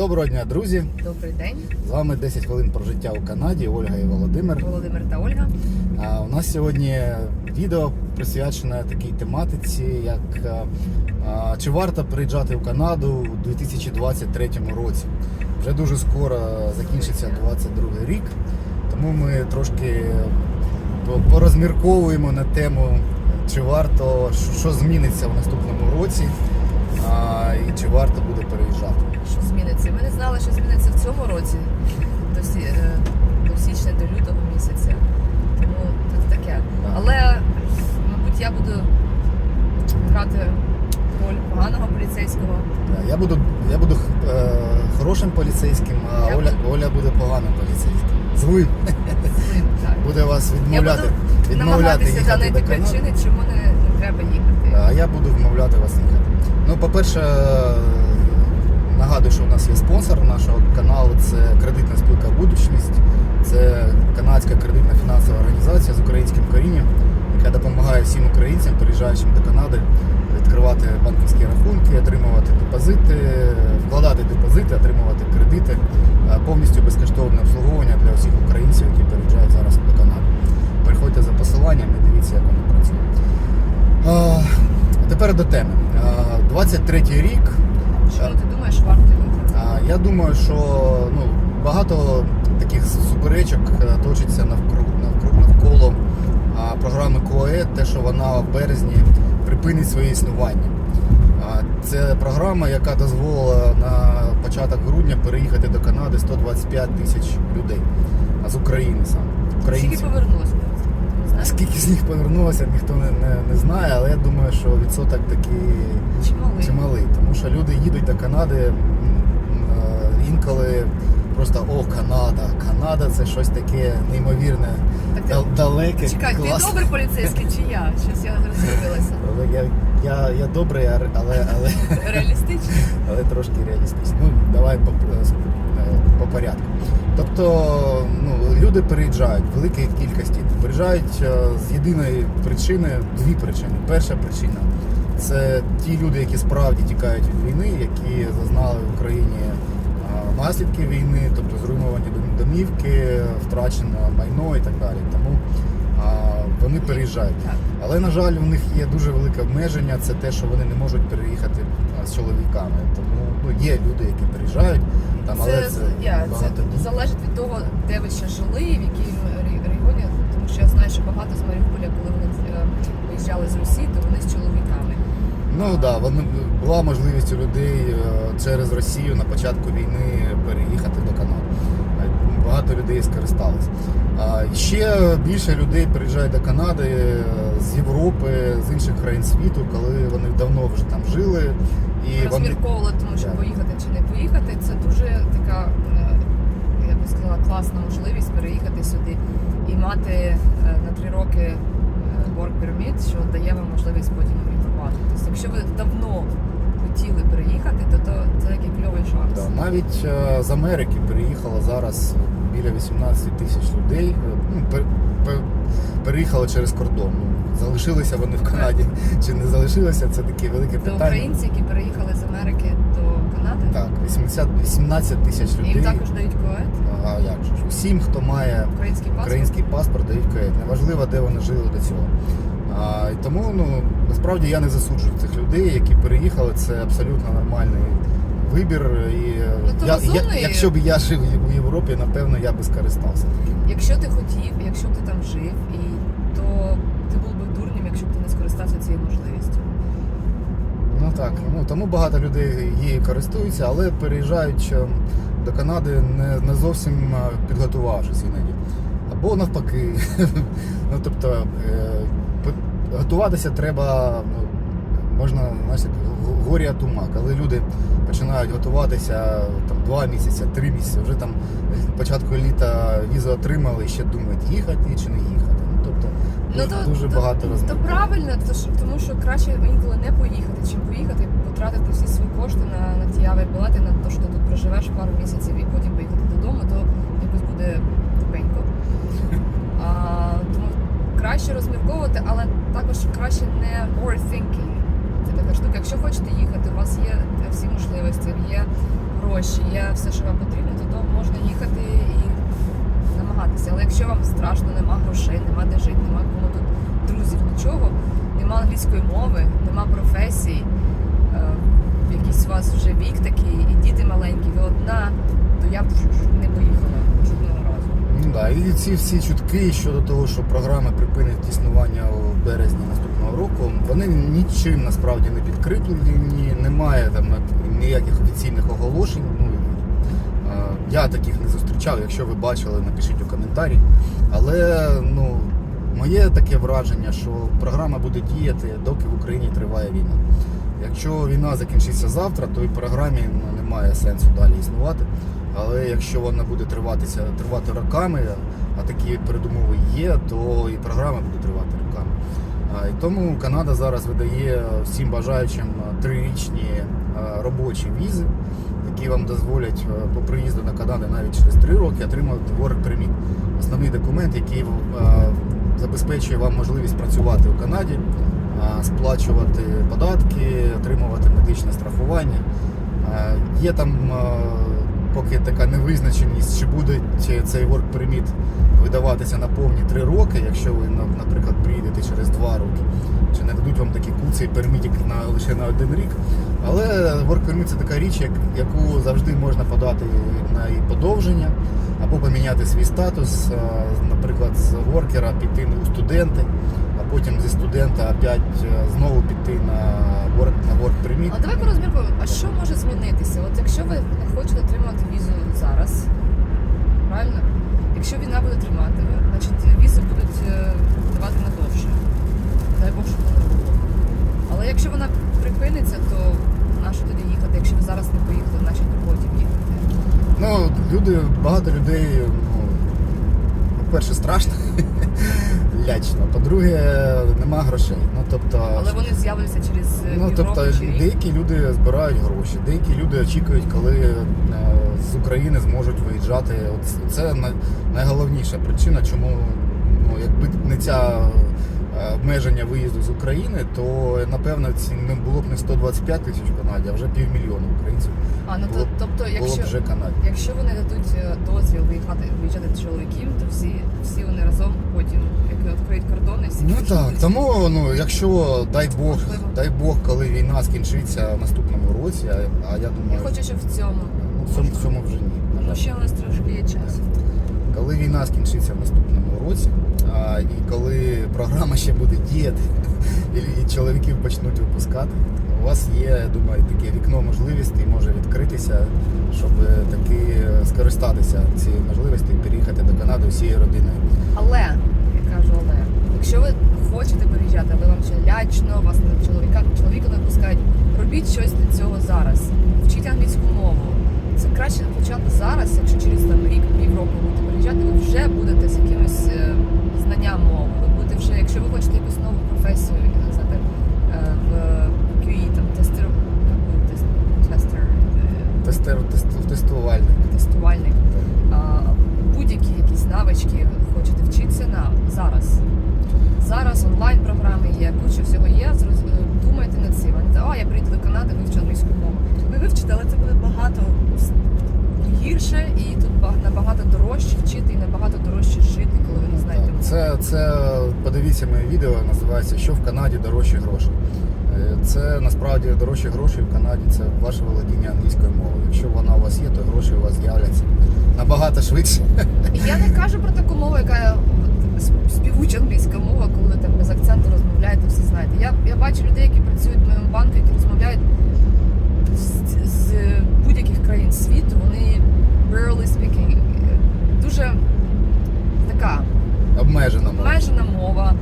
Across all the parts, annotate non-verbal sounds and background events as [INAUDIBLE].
Доброго дня, друзі! Добрий день, З вами 10 хвилин про життя у Канаді, Ольга і Володимир. Володимир та Ольга. А у нас сьогодні відео присвячене такій тематиці, як а, а, чи варто приїжджати в Канаду у 2023 році. Вже дуже скоро закінчиться 22 рік, тому ми трошки порозмірковуємо на тему, чи варто, що зміниться в наступному році, а, і чи варто буде переїжджати. Що зміниться? Ми не знали, що зміниться в цьому році до, сі- е, до січня, до лютого місяця. Тому тут таке. Але, мабуть, я буду грати роль поганого поліцейського. Я буду, я буду е, хорошим поліцейським, а Я Оля, Оля буде поганим поліцейським. Злим. Злим, так. Буде вас Я відмовляти, буду відмовляти намагатися їхати знайти до причини, чому не, не треба їхати. А я буду вмовляти вас їхати. Ну, по-перше, е, нагадую, що у нас є спонсор нашого каналу. Це кредитна спілка Будучність. Це канадська кредитна фінансова організація з українським корінням, яка допомагає всім українцям, приїжджаючим до Канади, відкривати банківські рахунки, отримувати депозити, вкладати депозити, отримувати кредити, е, повністю безкоштовне обслуговування для всіх українців, які переїжджають зараз до Канади. Приходьте за посиланням і дивіться, як воно працює. А, Тепер до теми. А, 23-й рік. Чому ти думаєш, варто їхати? Я думаю, що ну, багато таких суперечок е, точиться навкруг, навкруг навколо а, програми КОЕ, те, що вона в березні припинить своє існування. А, Це програма, яка дозволила на початок грудня переїхати до Канади 125 тисяч людей. А з України саме. Скільки повернулося? Скільки з них повернулося, ніхто не, не, не знає, але я думаю, що відсоток такий Чималий. чималий. Тому що люди їдуть до Канади е, інколи просто о, Канада. Канада це щось таке неймовірне, Так дал- далеке. Чекай, ти добрий поліцейський чи я? Щось я розгубилася. [LAUGHS] Але я, я, я добрий, але, але, Реалістично? [LAUGHS] але трошки реалістичний. Ну, давай по, е, по порядку. Тобто ну, люди переїжджають в великій кількості. Переїжджають е, з єдиної причини, дві причини. Перша причина це ті люди, які справді тікають від війни, які зазнали в Україні е, наслідки війни, тобто зруйновані домівки, втрачено майно і так далі. Тому вони переїжджають. Але на жаль, у них є дуже велике обмеження. Це те, що вони не можуть переїхати з чоловіками. Тому ну, є люди, які переїжджають. Там, але Це, це, я, це багато залежить від того, де ви ще жили, в якій регіоні. Тому що я знаю, що багато з Маріуполя, коли вони е, виїжджали з Росії, то вони з чоловіками. Ну так, да, вони була можливість у людей е, через Росію на початку війни переїхати до Канади. Багато людей скористалися. А ще більше людей приїжджають до Канади е, з Європи, з інших країн світу, коли вони давно вже там жили. І вони Розмірковували, тому що поїхати чи не поїхати. Це дуже така, е, я би сказала, класна можливість переїхати сюди і мати е, на три роки е, work permit, що дає вам можливість потім емігрувати. Тобто, якщо ви давно хотіли переїхати, то, то це такий кльовий шанс. Да, навіть з Америки приїхало зараз біля 18 тисяч людей. Ну, переїхали через кордон. Залишилися вони в Канаді чи не залишилися, це таке велике До питання. українців, які переїхали з Америки до Канади, Так, 80, 18 тисяч людей. їм також дають коет, А як же ж? Усім, хто має український паспорт. український паспорт, дають кредит. Неважливо, де вони жили до цього. А, і тому ну, насправді я не засуджую цих людей, які переїхали. Це абсолютно нормальний вибір. І Ну, то я, я, якщо б я жив в Європі, напевно, я би скористався таким. Якщо ти хотів, якщо ти там жив, і то ти був би дурнім, якщо б ти не скористався цією можливістю. Ну так, ну тому багато людей її користуються, але переїжджають е, до Канади не, не зовсім е, підготувавшись іноді. Або навпаки. [LAUGHS] ну тобто е, готуватися треба, ну, можна, знаєш, як г- горі от ума. Коли люди починають готуватися там два місяці, три місяці, вже там початку літа візу отримали і ще думають, їхати чи не їхати. Ну тобто дуже, дуже багато то, то розмов. правильно, то ж- тому що краще інколи не поїхати, чим поїхати, потратити всі свої кошти на, на ті авіабілети, на те, що ти тут проживеш пару місяців і потім поїхати додому, то якось буде тупенько. [LAUGHS] А, тому краще розмірковувати, але також краще не overthinking. Це така штука. Якщо хочете їхати, у вас є всі можливості, є гроші, є все, що вам потрібно, то, то можна їхати і намагатися. Але якщо вам страшно, нема грошей, нема де жити, нема кому тут друзів, нічого, нема англійської мови, нема професії, е, якийсь у вас вже вік такий, і діти маленькі, ви одна, то я б не поїхала жодного разу. Ну, да. І ці всі чутки щодо того, що програма припинить існування у березні наступного року, вони нічим насправді не підкріплені, немає там ніяких офіційних оголошень. Ну, я таких не зустрічав. Якщо ви бачили, напишіть у коментарі. Але ну, моє таке враження, що програма буде діяти, доки в Україні триває війна. Якщо війна закінчиться завтра, то і програмі ну, немає сенсу далі існувати. Але якщо вона буде триватися, тривати роками, а такі передумови є, то і програма буде тривати роками. І тому Канада зараз видає всім бажаючим трирічні робочі візи, які вам дозволять по приїзду на Канаду навіть через три роки отримати work permit. Основний документ, який забезпечує вам можливість працювати у Канаді, сплачувати податки, отримувати медичне страхування. Є там поки така невизначеність, чи буде цей work permit видаватися на повні три роки, якщо ви, наприклад, приїдете через два роки, чи не дадуть вам такі куций пермітик на лише на один рік. Але work permit це така річ, як, яку завжди можна подати на її подовження або поміняти свій статус, е, наприклад, з воркера піти у студенти, а потім зі студента опять е, знову піти на work, на work permit. А давай порозміркуємо, а що може змінитися? От якщо ви не хочете отримати візу зараз, правильно? Якщо війна буде тримати, значить візи будуть е, давати надовше. Дай Бог, щоб воно було. Але якщо вона припиниться, то на що тоді їхати? Якщо ви зараз не поїхали, значить потім їхати. Ну, люди, багато людей, ну, по-перше, страшно, [LAUGHS] лячно. По-друге, нема грошей. Ну, тобто, Але вони з'являться через е, ну, тобто чи рік. деякі люди збирають гроші, деякі люди очікують, коли е, з України зможуть виїжджати. От це най- найголовніша причина, чому ну, якби не ця обмеження виїзду з України, то напевно ці не було б не 125 тисяч в Канаді, а вже півмільйона українців А ну було то, тобто, було б якщо вже Канаді. Якщо вони дадуть е, дозвіл виїхати виїжджати чоловіків, то всі, всі вони разом потім як відкриють кордони, всі Ну так, тому ну, якщо дай Бог, Можливо. дай Бог, коли війна скінчиться в наступному році, а, а я Я хочу, щоб в цьому. ну, в цьому, в цьому вже ні. на Ну, жаль. ще у нас трошки є часу. Коли війна скінчиться в наступному році, і коли програма ще буде діяти, [LAUGHS] і, чоловіків почнуть випускати, у вас є, я думаю, таке вікно можливостей може відкритися, щоб таки скористатися цією можливістю і переїхати до Канади всією родиною. Але, я кажу, але, якщо ви хочете переїжджати, але вам ще лячно, вас не чоловіка, чоловіка не пускають, робіть щось для цього зараз. Вчіть англійську мову. Це краще почати зараз, якщо через там рік, півроку будете ви вже будете з якимось е, знанням мови. Ви будете вже, якщо ви хочете якусь нову професію, як сказати, е, в QE, там тестер, тестер, Тестер, тестувальник. тестувальник, а, будь-які якісь навички хочете вчитися на зараз. Зараз онлайн програми є, куча всього є. зроз- е, Думайте над цим. А не те, а я приїду до Канади, вивчу англійську мову. Ви вивчите, але це буде багато с- гірше і тут ба- набагато дорожче вчити і набагато дорожче жити, коли ви не знаєте. Так, Це, це подивіться моє відео, називається Що в Канаді дорожчі гроші. Е, Це насправді дорожчі гроші в Канаді це ваше володіння англійською мовою. Якщо вона у вас є, то гроші у вас з'являться набагато швидше. Я не кажу про таку мову, яка співуча англійська мова, коли ви там без акценту розмовляєте, всі знаєте. Я, я бачу людей, які працюють в моєму банку, які розмовляють з, з будь-яких країн світу. Вони barely speaking. Дуже така Обмежена мова. обмежена мова,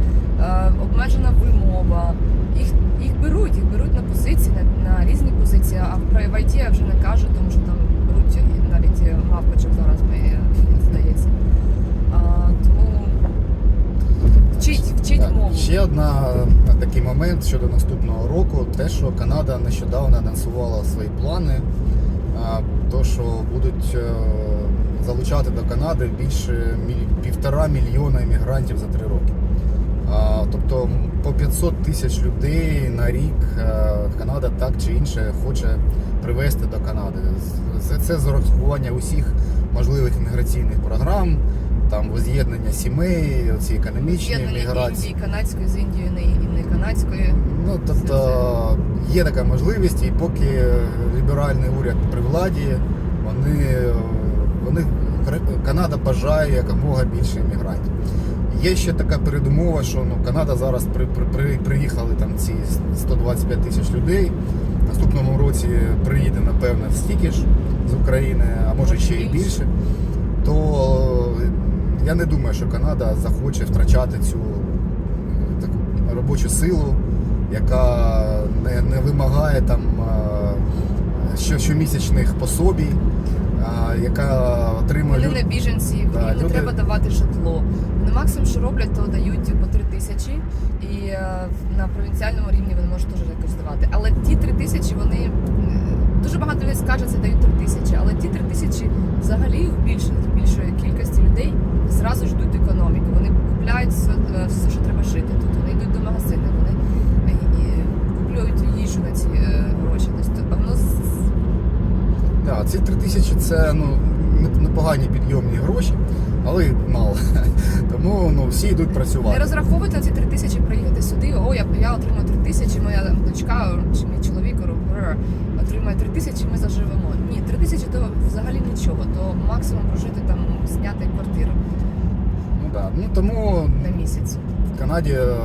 е, обмежена вимова. Їх, їх беруть, їх беруть на позиції, на, на різні позиції, а в при- в IT я вже не кажу, тому що там беруть і навіть гавкачок зараз ми здається. А, тому вчіть, вчіть Так, мову. Ще одна е, такий момент щодо наступного року, те, що Канада нещодавно анонсувала свої плани, а, то що будуть е, залучати до Канади більше півтора мільйона іммігрантів за три роки. Тобто по 500 тисяч людей на рік е, Канада так чи інше хоче привезти до Канади. Це, з урахування усіх можливих міграційних програм, там воз'єднання сімей, оці економічні міграції. Індії канадської з Індією не канадської. Ну тобто є така можливість, і поки ліберальний уряд при владі, вони, вони Канада бажає якомога більше іммігрантів. Є ще така передумова, що ну, Канада зараз при, при, при, приїхали там ці 125 тисяч людей. В наступному році приїде, напевно, стільки ж з України, а може ще і більше. То е, я не думаю, що Канада захоче втрачати цю е, таку робочу силу, яка не, не вимагає там е, щомісячних пособій, яка отримує не люд- біженці, Да, їм не люди- треба давати житло. Вони максимум, що роблять, то дають по три тисячі, і е, на провінціальному рівні вони можуть теж якось давати. Але ті три тисячі вони е, дуже багато людей скаже, це дають три тисячі, але ті три тисячі взагалі в більш, більшої кількості людей зразу ж йдуть до. Вони купляють все, е, все, що треба жити тут. Вони йдуть до магазину, вони куплюють їжу на ці 23 тисячі це ну, непогані підйомні гроші, але мало. [LAUGHS] Тому ну, всі йдуть працювати. Не розраховувати на ці 3 тисячі приїхати сюди. О, я я отримую 3 тисячі, моя дочка чи мій чоловік отримає 3 тисячі, ми заживемо. Ні, 3 тисячі то взагалі нічого, то максимум прожити там, зняти квартиру. Ну так. Ну тому на місяць. В Канаді е,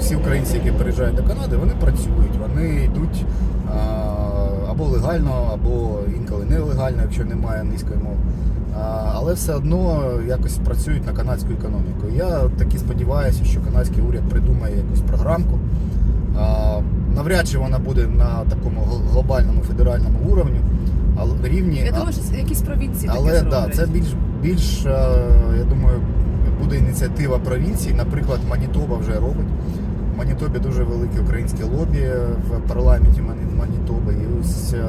всі українці, які приїжджають до Канади, вони працюють, вони йдуть. А, або легально, або інколи нелегально, якщо немає англійської мови. Але все одно якось працюють на канадську економіку. Я таки сподіваюся, що канадський уряд придумає якусь програмку. Навряд чи вона буде на такому глобальному федеральному уровні, рівні. Я думаю, що це якісь провінції але таке да, це більш більш, е, я думаю, буде ініціатива провінцій. Наприклад, Манітоба вже робить. Манітобі дуже велике українське лобі в парламенті Мані- Манітоби. І ось е,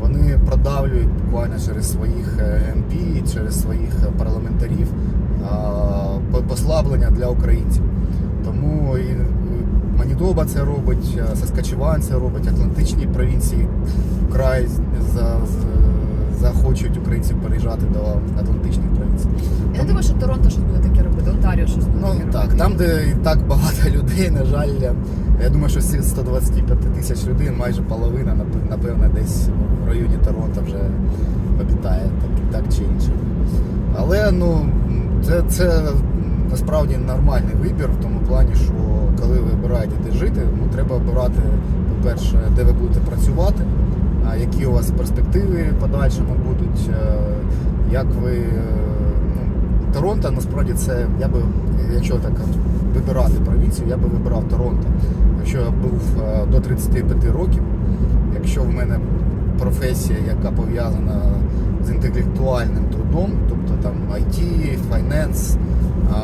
вони продавлюють буквально через своїх е, МП, через своїх е, парламентарів послаблення для українців. Тому і е, Манітоба це робить, е, Саскачеван це робить, Атлантичні провінції вкрай за, з- захочуть українців переїжджати до Атлантичних провінцій. Я не думаю, що Торонто щось буде таке робити, Онтаріо щось буде Ну таке так, робити. там, де і так багато людей, на жаль, я думаю, що з 125 тисяч людей майже половина, нап- напевно, десь в районі Торонто вже обітає так, так чи інше. Але ну, це, це насправді нормальний вибір в тому плані, що коли ви обираєте де жити, ну, треба обирати, по-перше, де ви будете працювати, які у вас перспективи в подальшому будуть, е, як ви. е, Ну, Торонто насправді це я би, якщо так вибирати провінцію, я би вибирав Торонто. Якщо я був е, до 35 років, якщо в мене професія, яка пов'язана з інтелектуальним трудом, тобто там IT, а,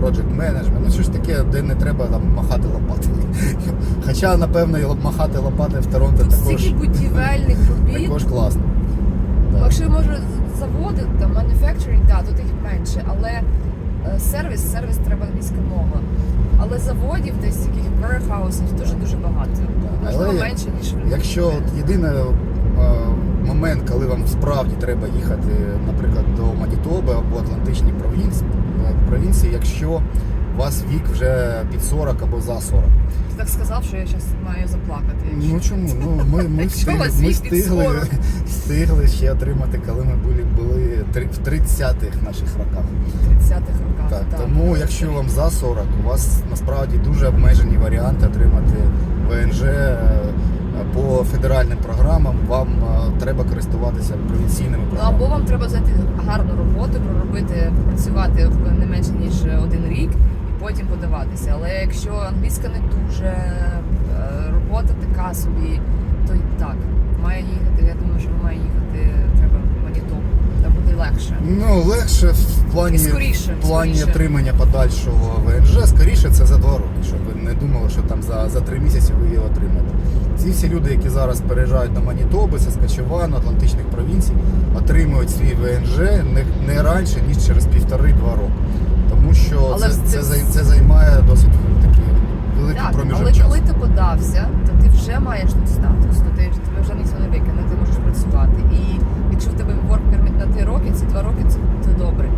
project management, ну щось таке, де не треба там махати лопатою. [LAUGHS] Хоча, напевно, і махати лопати в Торонто Тут також, стільки будівельних робіт. також класно. Да. Якщо може заводи, там manufacturing, да, тут їх менше, але е, сервіс, сервіс треба англійська мова. Але заводів десь таких warehousів дуже дуже багато. Можливо, Але менше, ніж в Якщо от єдиний е, момент, коли вам справді треба їхати, наприклад, до Манітоби або Атлантичні провінції, провінції, якщо у вас вік вже під 40 або за 40. Ти так сказав, що я зараз маю заплакати. якщо- Ну чому? Ну ми, ми, [LAUGHS] встигли, ми встигли, [LAUGHS] встигли ще отримати, коли ми були, були в 30-х наших роках. 30-х роках. Так, так. тому якщо вам за 40, у вас насправді дуже обмежені варіанти отримати ВНЖ е, по федеральним програмам. Вам е, треба користуватися провінційними Ну програмами. або вам треба знайти гарну роботу, проробити, попрацювати в не менше ніж один рік і потім подаватися. Але якщо англійська не дуже, е, робота така собі, то й так. Має їхати. Я думаю, що має їхати треба в Манітобу. Там буде легше. Ну, легше в плані, скоріше, в плані скоріше. отримання подальшого ВНЖ, скоріше це за два роки, щоб ви не думали, що там за, за три місяці ви її отримаєте. Ці всі люди, які зараз переїжджають до Манітоби, Саскачевану, Атлантичних провінцій, отримують свій ВНЖ не, не раніше, ніж через півтори-два роки. Тому що це, це- це, це займає досить такий великий Так, проміжок але часу. коли ти подався, то ти вже маєш тут статус, то ти тебе вже ніхто не викине, ти можеш працювати. І якщо в тебе work permit на 3 роки, ці 2 роки це, це добре.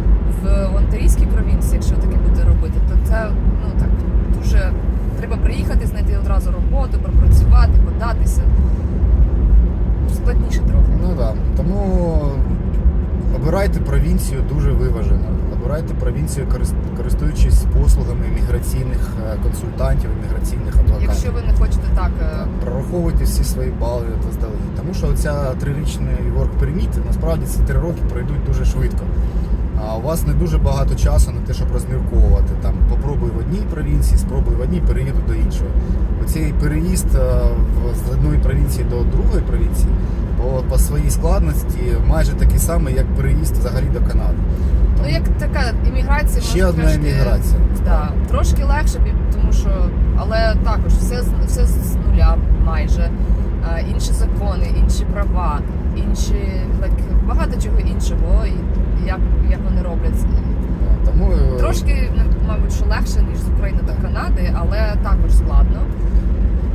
В Онтарійській провінції, якщо таке буде робити, то це ну так дуже треба приїхати, знайти одразу роботу, податися. Складніше трохи. Ну да. Тому обирайте провінцію дуже виважено. Обирайте провінцію, користуючись послугами міграційних е, консультантів, міграційних адвокатів. Якщо ви не хочете так. е, Так, прораховуйте всі свої бали заздалегідь. Тому що оця трирічний work permit, насправді ці три роки пройдуть дуже швидко. А у вас не дуже багато часу на те, щоб розмірковувати. Там попробуй в одній провінції, спробуй в одній, переїду до іншої. Оцей переїзд е, з одної провінції до другої провінції по, по своїй складності майже такий самий, як переїзд взагалі до Канади. Ну, як така імміграція, Ще вона одна трошки, імміграція. Да, трошки легше, тому що, але також все, все з нуля майже. Інші закони, інші права, інші like, багато чого іншого, як, як вони роблять. Тому е, Трошки, ну, мабуть, що легше, ніж з України до Канади, але також складно.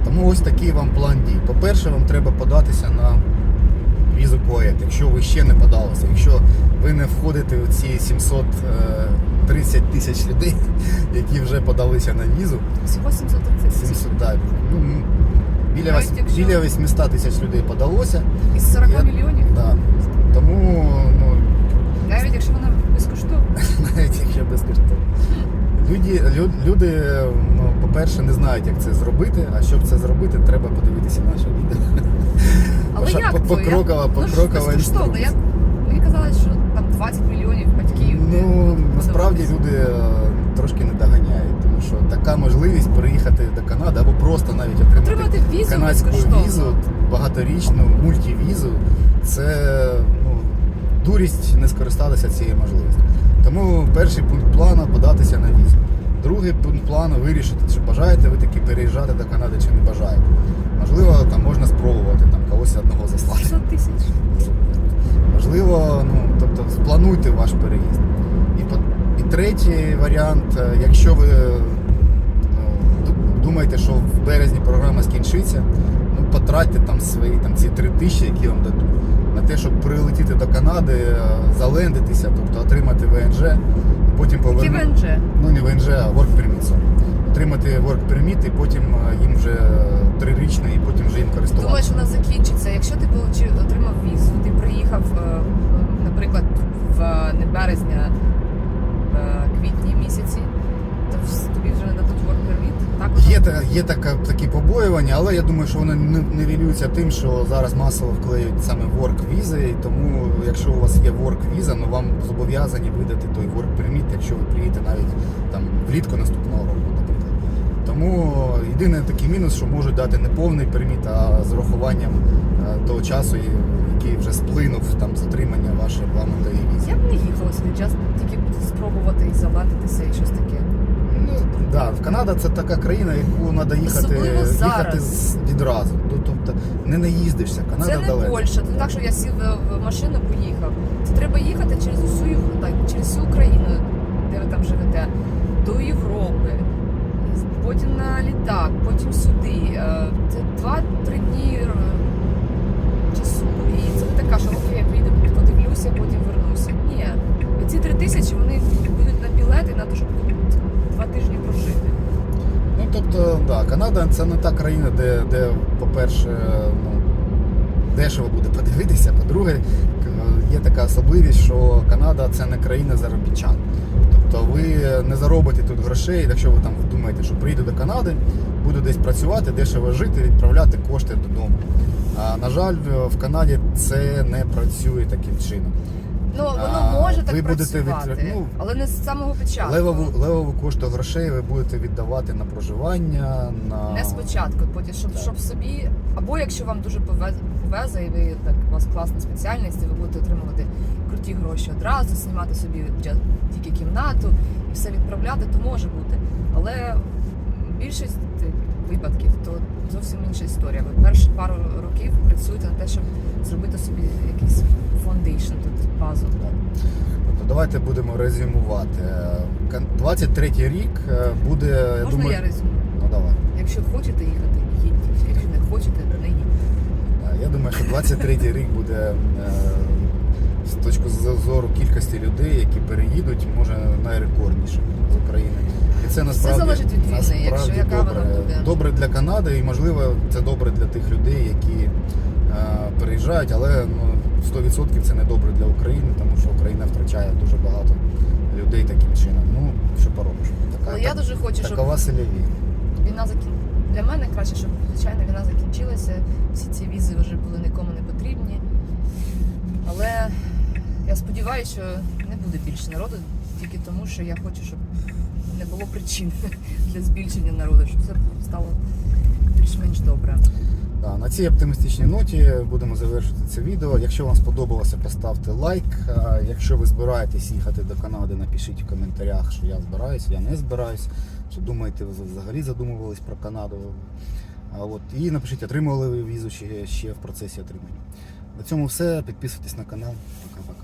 Тому ось такий вам план дій. По-перше, вам треба податися на візу поет, якщо ви ще не подалися, якщо ви не входите у ці 730 тисяч людей, [LAUGHS] які вже подалися на візу. Всього 730 700, да, ну, біля, Навіть якщо- біля 800 тисяч людей подалося. із 40 Я- мільйонів, Да. Тому безкоштовна. [LAUGHS] навіть якщо безкоштовно. Люди, лю- люди, ну, по-перше, не знають, як це зробити, а щоб це зробити, треба подивитися наше відео. Але як по- покрокова- ну, покрокова. Я, інструкція. мені казали, що там 20 мільйонів батьків. Ну насправді люди е, трошки не доганяють, тому що така можливість переїхати до Канади або просто навіть отримати, Отримати візу канадську візу, багаторічну мультивізу, це ну, дурість не скористатися цією можливістю. Тому перший пункт плану податися на візу. Другий пункт плану вирішити, чи бажаєте ви таки переїжджати до Канади, чи не бажаєте. Можливо, там можна спробувати там когось одного заслати. 600 тисяч. Можливо, ну тобто сплануйте ваш переїзд. І, і третій варіант, е, якщо ви ну, думаєте, що в березні програма скінчиться, ну потратьте там свої там ці три тисячі, які вам дадуть, на те, щоб прилетіти до Канади, е, залендитися, тобто отримати ВНЖ, і потім повернути. ВНЖ? Ну не ВНЖ, а Work Permit, sorry. Отримати Work Permit і потім е, їм вже трирічний, і потім вже їм користуватися. Думаєш, вона закінчиться. Якщо ти отримав візу, ти приїхав, Є, та- є така, такі побоювання, але я думаю, що вони не нивелюються тим, що зараз масово вклеюють саме work візи, і тому якщо у вас є work віза, ну вам зобов'язані видати той work permit, якщо ви приїдете навіть там влітку наступного року, наприклад. Тому єдиний такий мінус, що можуть дати не повний перміт, а з урахуванням е, того часу, який вже сплинув там затримання вашої регламентної візи. Я б не їхала сюди, just тільки спробувати і залатитися і щось таке. Да, в Канада це така країна, яку треба їхати, Особливо їхати з- відразу. Ну, Тобто не наїздишся. Канада Це не далеко. Польща, це не так, що я сів в- в машину, поїхав. Це треба їхати через усю Єв- так, через всю Україну, де ви там живете, до Європи, потім на літак, потім сюди. Е, Це 2-3 дні е, часу. І це не така, що окей, я приїду, подивлюся, потім вернуся. Ні. Ці три тисячі вони будуть на білети на те, щоб два тижні прожити. Ну тобто, да, Канада це не та країна, де, де по-перше, ну, дешево буде подивитися. По-друге, є така особливість, що Канада це не країна заробітчан. Тобто ви не заробите тут грошей, якщо ви там думаєте, що приїду до Канади, буду десь працювати, дешево жити, відправляти кошти додому. А на жаль, в Канаді це не працює таким чином. Ну, воно може так ви будете працювати, від- ну, але не з самого початку. Левову, левову кошту грошей ви будете віддавати на проживання, на Не спочатку, потім, щоб, щоб собі, або якщо вам дуже повезе, повезе і ви так у вас класна спеціальність, і ви будете отримувати круті гроші одразу, знімати собі тільки кімнату і все відправляти, то може бути. Але більшість випадків то зовсім інша історія. Ви перші пару років працюєте на те, щоб зробити собі якийсь фондейшн тут базу. Тобто давайте будемо резюмувати. Е, 23-й рік е, буде, Можна думаю. я резюмую? Ну давай. Якщо хочете їхати, їдьте. Якщо не хочете, не їдьте. Е, Я думаю, що 23-й рік буде е, з точки зору кількості людей, які переїдуть, може найрекорднішим з України. І це насправді залежить від війни, насправді якщо яка вона добре, буде. добре для Канади, і можливо це добре для тих людей, які е, переїжджають, але ну, 100% це не добре для України, тому що Україна втрачає дуже багато людей таким чином. Ну що поробиш? Така, Але я дуже хочу, щоб такова селяві. війна закін... Для мене краще, щоб звичайно війна закінчилася. Всі ці візи вже були нікому не потрібні. Але я сподіваюся, що не буде більше народу, тільки тому, що я хочу, щоб не було причин [LAUGHS] для збільшення народу, щоб все стало більш-менш добре. Да, на цій оптимістичній ноті будемо завершити це відео. Якщо вам сподобалося, поставте лайк. Якщо ви збираєтесь їхати до Канади, напишіть в коментарях, що я збираюсь, я не збираюсь. Що думаєте, ви взагалі задумувались про Канаду? От, і напишіть, отримували ви візу чи ще в процесі отримання. На цьому все. Підписуйтесь на канал. Пока-пока.